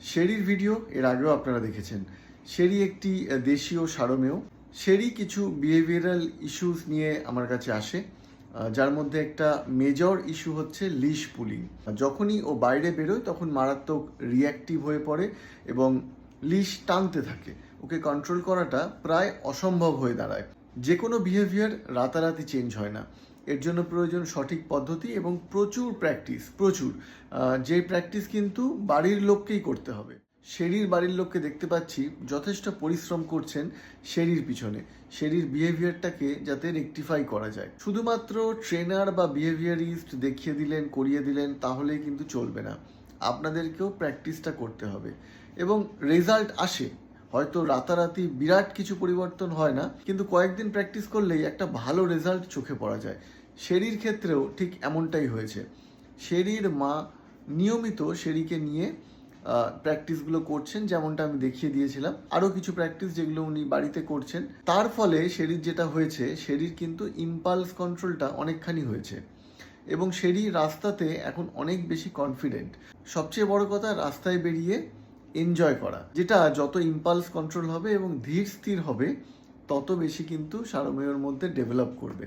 শেরির video, এর আগেও আপনারা দেখেছেন। শেরি একটি দেশীয় সারমেয়। শেরি কিছু বিহেভিয়ারাল ইস্যুস নিয়ে আমার কাছে আসে যার মধ্যে একটা মেজর ইস্যু হচ্ছে লিশ পুলিং যখনই ও বাইরে বেরোয়, তখন মারাত্মক রিয়াক্টিভ হয়ে পড়ে এবং লিশ টানতে থাকে। ওকে কন্ট্রোল করাটা প্রায় অসম্ভব হয়ে দাঁড়ায়। যে কোনো বিহেভিয়ার রাতারাতি চেঞ্জ হয় না। এর জন্য প্রয়োজন সঠিক পদ্ধতি এবং প্রচুর প্র্যাকটিস প্রচুর। যে প্র্যাকটিস কিন্তু বাড়ির লোককেই করতে হবে। শেরির বাড়ির লোককে দেখতে পাচ্ছি যথেষ্ট পরিশ্রম করছেন শেরির পিছনে। শেরির বিহেভিয়ারটাকে যাতে রেকটিফাই করা যায়। শুধুমাত্র ট্রেনার বা বিহেভিয়ারিস্ট দেখিয়ে দিলেন, করিয়ে দিলেন, তাহলেই কিন্তু চলবে না। আপনাদেরকেও প্র্যাকটিসটা করতে হবে। এবং রেজাল্ট আসে। হয়তো রাতারাতি বিরাট কিছু পরিবর্তন হয় না, কিন্তু কয়েকদিন প্র্যাকটিস করলেই একটা ভালো রেজাল্ট চোখে পড়া যায়। শেরির ক্ষেত্রেও ঠিক এমনটাই হয়েছে। শেরির মা নিয়মিত শেরিকে নিয়ে প্র্যাকটিসগুলো করছেন, যেমনটা আমি দেখিয়ে দিয়েছিলাম। আরও কিছু প্র্যাকটিস যেগুলো উনি বাড়িতে করছেন। তার ফলে শেরির যেটা হয়েছে, শেরির কিন্তু ইম্পালস কন্ট্রোলটা অনেকখানি হয়েছে। এবং শেরি রাস্তাতে এখন অনেক বেশি কনফিডেন্ট সবচেয়ে বড় কথা, রাস্তায় বেরিয়ে এনজয় করা। যেটা যত ইম্পালস কন্ট্রোল হবে এবং ধীর স্থির হবে, তত বেশি কিন্তু সারমেয়র মধ্যে ডেভেলপ করবে।